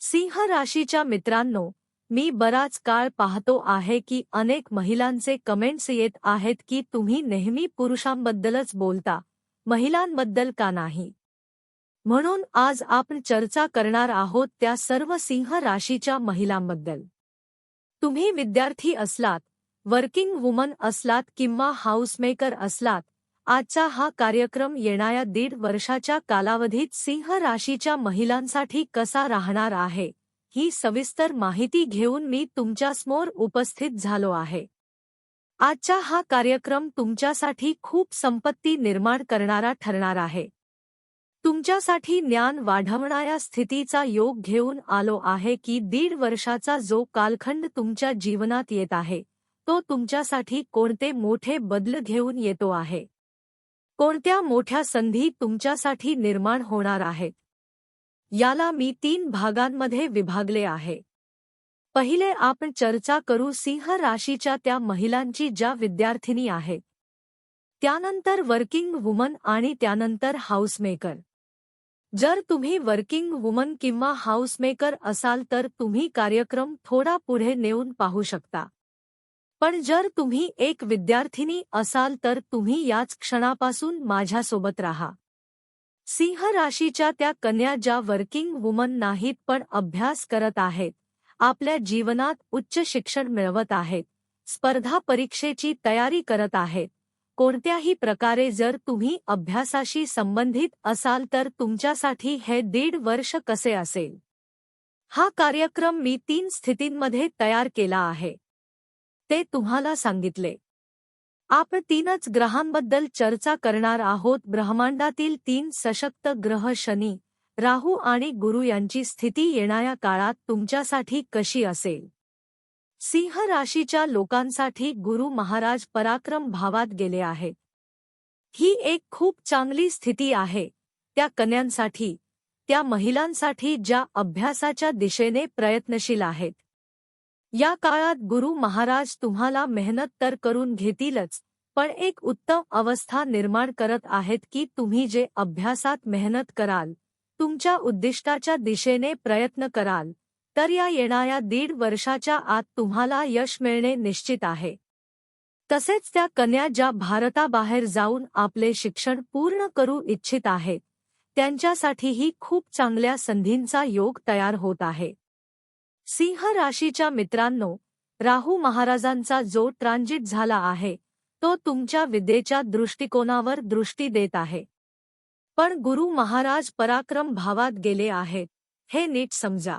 सिंह राशीच्या मित्रांनो मी बराच काळ पाहतो आहे की अनेक महिलांचे कमेंट्स येत आहेत की तुम्ही नेहमी पुरुषांबद्दलच बोलता महिलांबद्दल का नाही? म्हणून आज आपण चर्चा करणार आहोत त्या सर्व सिंह राशीच्या महिलांबद्दल. तुम्ही विद्यार्थी असलात वर्किंग वुमन असलात किंवा हाऊसमेकर असलात आजचा हा कार्यक्रम येणाऱ्या दीड वर्षाच्या कालावधीत सिंह राशीच्या महिलांसाठी कसा राहणार आहे ही सविस्तर माहिती घेऊन मी तुमच्यासमोर उपस्थित झालो आहे. आजचा हा कार्यक्रम तुमच्यासाठी खूप संपत्ती निर्माण करणारा ठरणार आहे. तुमच्यासाठी ज्ञान वाढवणाऱ्या स्थितीचा योग घेऊन आलो आहे की दीड वर्षाचा जो कालखंड तुमच्या जीवनात येत आहे तो तुमच्यासाठी कोणते मोठे बदल घेऊन येतो आहे. कोणत्या मोठ्या संधी तुमच्यासाठी निर्माण होणार आहेत? याला मी तीन भागांमध्ये विभागले आहे. पहिले आपण चर्चा करू सिंह राशीच्या त्या महिलांची ज्या विद्यार्थिनी आहेत त्यानंतर वर्किंग वुमन आणि त्यानंतर हाऊसमेकर. जर तुम्ही वर्किंग वुमन किंवा हाऊसमेकर असाल तर तुम्ही कार्यक्रम थोडा पुढे नेऊन पाहू शकता. पण जर तुम्ही एक विद्यार्थिनी असाल तर तुम्ही याच क्षणापासून माझ्यासोबत राहा. सिंह राशीच्या त्या कन्या ज्या वर्किंग वुमन नाहीत पण अभ्यास करत आहेत, आपल्या जीवनात उच्च शिक्षण मिळवत आहेत, स्पर्धा परीक्षेची तयारी करत आहेत, कोणत्याही प्रकारे जर तुम्ही अभ्यासाशी संबंधित असाल तर तुमच्यासाठी हे दीड वर्ष कसे असेल? हा कार्यक्रम मी तीन स्थितींमध्ये तयार केला आहे. ते तुम्हाला सांगितले. आपण तीनच ग्रहांबद्दल चर्चा करणार आहोत. ब्रह्मांडातील तीन सशक्त ग्रह शनी राहू आणि गुरु यांची स्थिती येणाऱ्या काळात तुमच्यासाठी कशी असेल? सिंह राशीच्या लोकांसाठी गुरु महाराज पराक्रम भावात गेले आहेत. ही एक खूप चांगली स्थिती आहे. त्या कन्यांसाठी त्या महिलांसाठी ज्या अभ्यासाच्या दिशेने प्रयत्नशील आहेत. या काळात गुरु महाराज तुम्हाला मेहनत तर करून घेतीलच पण एक उत्तम अवस्था निर्माण करत आहेत की तुम्ही जे अभ्यासात मेहनत कराल तुमच्या उद्दिष्टाच्या दिशेने प्रयत्न कराल तर या येणाऱ्या दीड वर्षाच्या आत तुम्हाला यश मिळणे निश्चित आहे. तसेच त्या कन्या ज्या भारताबाहेर जाऊन आपले शिक्षण पूर्ण करू इच्छित आहेत त्यांच्यासाठीही खूप चांगल्या संधींचा योग तयार होत आहे. सिंह राशीच्या मित्रांनो राहू महाराजांचा जो ट्रान्झिट झाला आहे तो तुमच्या विद्येच्या दृष्टिकोनावर दृष्टी देत आहे. पण गुरु महाराज पराक्रम भावात गेले आहेत हे नीट समजा.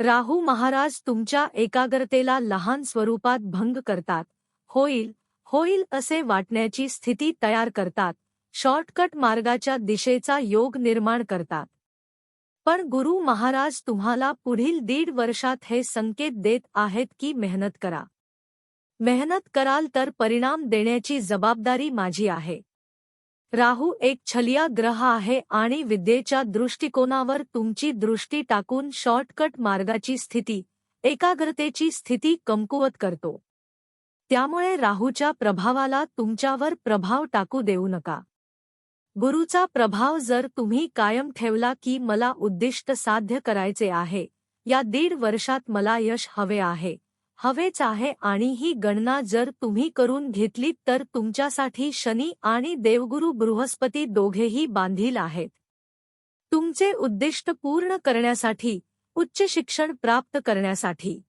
राहू महाराज तुमच्या एकाग्रतेला लहान स्वरूपात भंग करतात होईल होईल असे वाटण्याची स्थिती तयार करतात शॉर्टकट मार्गाच्या दिशेचा योग निर्माण करतात. पण गुरु महाराज तुम्हाला पुढील दीड वर्षात हे संकेत देत आहेत की मेहनत करा. मेहनत कराल तर परिणाम देण्याची जबाबदारी माझी आहे. राहू एक छलिया ग्रह आहे आणि विद्येच्या दृष्टिकोनावर तुमची दृष्टी टाकून शॉर्टकट मार्गाची स्थिती, एकाग्रतेची स्थिती कमकुवत करतो. त्यामुळे राहूच्या प्रभावाला तुमच्यावर प्रभाव टाकू देऊ नका. गुरुचा प्रभाव जर तुम्ही कायम ठेवला की मला उद्दिष्ट साध्य करायचे आहे या दीड वर्षात मला यश हवे आहे. हवेच आहे आणि ही गणना जर तुम्ही करून घेतलीत तर तुमच्यासाठी शनी आणि देवगुरु बृहस्पती दोघेही बांधील आहेत. तुमचे उद्दिष्ट पूर्ण करण्यासाठी उच्च शिक्षण प्राप्त करण्यासाठी.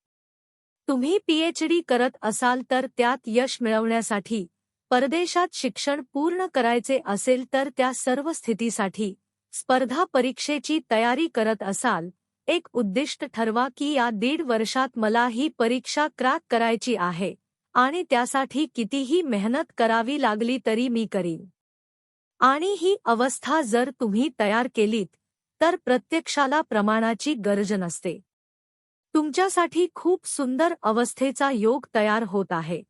तुम्ही पीएचडी करत असाल तर त्यात यश मिळवण्यासाठी परदेशात शिक्षण पूर्ण करायचे असेल तर त्या सर्व स्थितीसाठी स्पर्धा परीक्षेची तयारी करत असाल. एक उद्दिष्ट ठरवा की या दीड वर्षात मला ही परीक्षा क्रॅक करायची आहे आणि त्यासाठी कितीही मेहनत करावी लागली तरी मी करीन. आणि ही अवस्था जर तुम्ही तयार केलीत तर प्रत्यक्षाला प्रमाणाची गरज नसते. तुमच्यासाठी खूप सुंदर अवस्थेचा योग तयार होत आहे.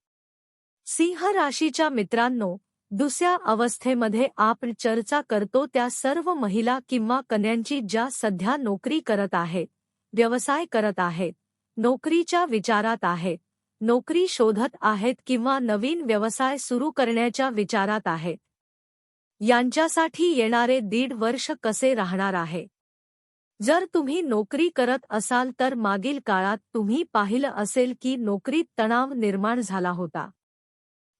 सिंह राशीच्या मित्रांनो दुसऱ्या अवस्थेमध्ये आपण चर्चा करतो त्या सर्व महिला किंवा कन्यांची ज्या सध्या नोकरी करत आहेत व्यवसाय करत आहेत नोकरीच्या विचारात आहेत नोकरी शोधत आहेत किंवा नवीन व्यवसाय सुरू करण्याच्या विचारात आहेत यांच्यासाठी येणारे दीड वर्ष कसे राहणार आहे? जर तुम्ही नोकरी करत असाल तर मागील काळात तुम्ही पाहिलं असेल की नोकरीत तणाव निर्माण झाला होता.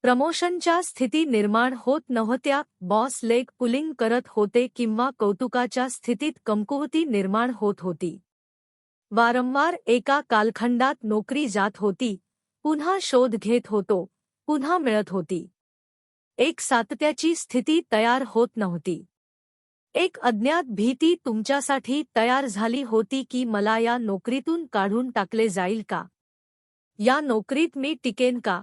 प्रमोशनच्या स्थिती निर्माण होत नव्हत्या. बॉस लेग पुलिंग करत होते किंवा कौतुकाच्या स्थितीत कमकुवती निर्माण होत होती. वारंवार एका कालखंडात नोकरी जात होती. पुन्हा शोध घेत होतो. पुन्हा मिळत होती. एक सातत्याची स्थिती तयार होत नव्हती. एक अज्ञात भीती तुमच्यासाठी तयार झाली होती की मला या नोकरीतून काढून टाकले जाईल का? या नोकरीत मी टिकेन का?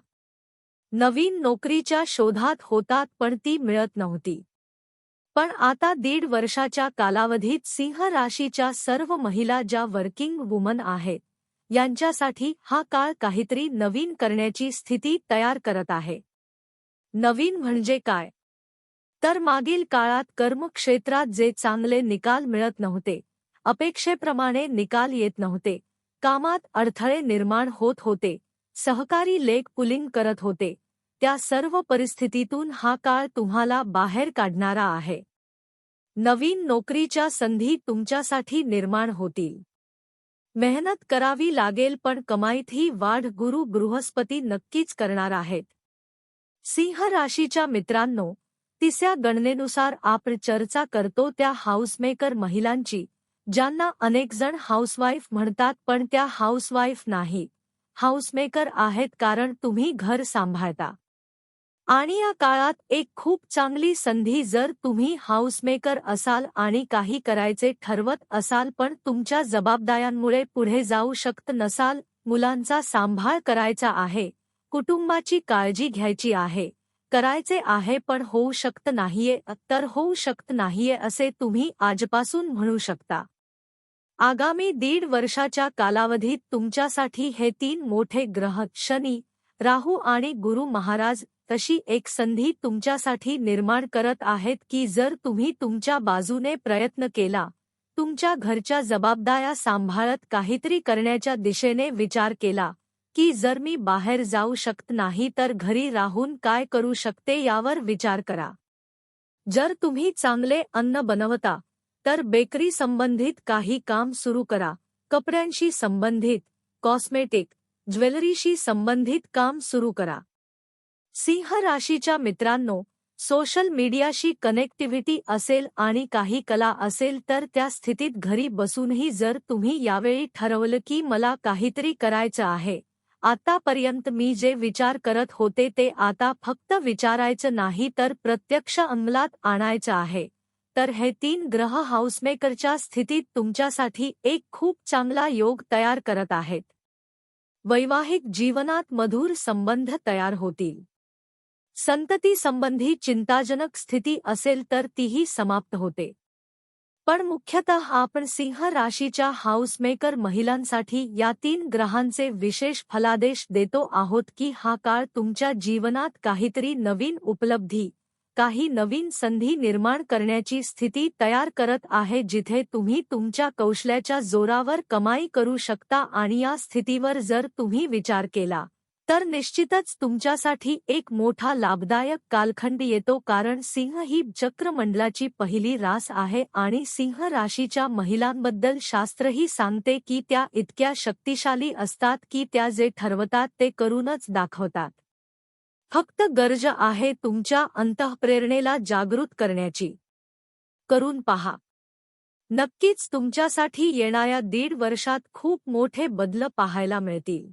नवीन नोकरीच्या शोधात होतात पण ती मिळत नव्हती. पण आता दीड वर्षाच्या कालावधीत सिंह राशीच्या सर्व महिला ज्या वर्किंग वुमन आहेत यांच्यासाठी हा काळ काहीतरी नवीन करण्याची स्थिती तयार करत आहे. नवीन म्हणजे काय? तर मागील काळात कर्मक्षेत्रात जे चांगले निकाल मिळत नव्हते अपेक्षेप्रमाणे निकाल येत नव्हते कामात अडथळे निर्माण होत होते सहकारी लेग पुलिंग करत होते. त्या सर्व परिस्थितीतून हा काळ तुम्हाला बाहेर काढणारा आहे. नवीन नोकरीच्या संधी तुमच्यासाठी निर्माण होतील. मेहनत करावी लागेल पण कमाईतही वाढ गुरु बृहस्पती नक्कीच करणार आहेत. सिंह राशीच्या मित्रांनो तिसऱ्या गणनेनुसार आपण चर्चा करतो त्या हाऊसमेकर महिलांची ज्यांना अनेकजण हाऊसवाईफ म्हणतात पण त्या हाऊसवाईफ नाही. हाऊसमेकर आहेत कारण तुम्ही घर सांभाळता. आणि या काळात एक खूप चांगली संधी जर तुम्ही हाऊसमेकर असाल आणि काही करायचे ठरवत असाल पण तुमच्या जबाबदाऱ्यांमुळे पुढे जाऊ शकत नसाल मुलांचा सांभाळ करायचा आहे कुटुंबाची काळजी घ्यायची आहे करायचे आहे पण होऊ शकत नाहीये तर होऊ शकत नाहीये असे तुम्ही आजपासून म्हणू शकता. आगामी दीड वर्षाच्या कालावधीत तुमच्यासाठी हे तीन मोठे ग्रह शनी राहू आणि गुरु महाराज तशी एक संधी तुमच्यासाठी निर्माण करत आहेत की जर तुम्ही तुमच्या बाजूने प्रयत्न केला तुमच्या घरच्या जबाबदाऱ्या सांभाळत काहीतरी करण्याच्या दिशेने विचार केला की जर मी बाहेर जाऊ शकत नाही तर घरी राहून काय करू शकते यावर विचार करा. जर तुम्ही चांगले अन्न बनवता तर बेकरी संबंधित काही काम सुरू करा. कपड्यांशी संबंधित कॉस्मेटिक ज्वेलरीशी संबंधित काम सुरू करा. सिंह राशीच्या मित्रांनो सोशल मीडियाशी कनेक्टिव्हिटी असेल आणि काही कला असेल तर त्या स्थितीत घरी बसूनही जर तुम्ही यावेळी ठरवलं की मला काहीतरी करायचं आहे आतापर्यंत मी जे विचार करत होते ते आता फक्त विचारायचं नाही तर प्रत्यक्ष अंमलात आणायचं आहे. तर हे तीन ग्रह हाऊसमेकरच्या स्थितीत तुमच्यासाठी एक खूप चांगला योग तयार करत आहेत. वैवाहिक जीवनात मधुर संबंध तयार होतील. संतती संबंधी चिंताजनक स्थिती असेल तर तीही समाप्त होते. पण मुख्यतः आपण सिंह राशीच्या हाऊसमेकर महिलांसाठी या तीन ग्रहांचे विशेष फलादेश देतो आहोत की हा काळ तुमच्या जीवनात काहीतरी नवीन उपलब्धी काही नवीन संधी निर्माण करण्याची स्थिती तयार करत आहे जिथे तुम्ही तुमच्या कौशल्याच्या जोरावर कमाई करू शकता आणि या स्थितीवर जर तुम्ही विचार केला तर निश्चितच तुमच्यासाठी एक मोठा लाभदायक कालखंड येतो कारण सिंह ही चक्रमंडलाची पहिली रास आहे आणि सिंह राशीच्या महिलांबद्दल शास्त्रही सांगते की त्या इतक्या शक्तिशाली असतात की त्या जे ठरवतात ते करूनच दाखवतात. फक्त गरज आहे तुमच्या अंतःप्रेरणेला जागृत करण्याची. करून पहा. नक्कीच तुमच्यासाठी येणाऱ्या दीड वर्षात खूप मोठे बदल पाहायला मिळतील.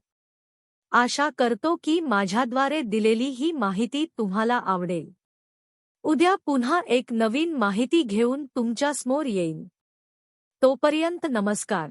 आशा करतो की माझ्याद्वारे दिलेली ही माहिती तुम्हाला आवडेल. उद्या पुन्हा एक नवीन माहिती घेऊन तुमच्यासमोर येईन. तोपर्यंत नमस्कार.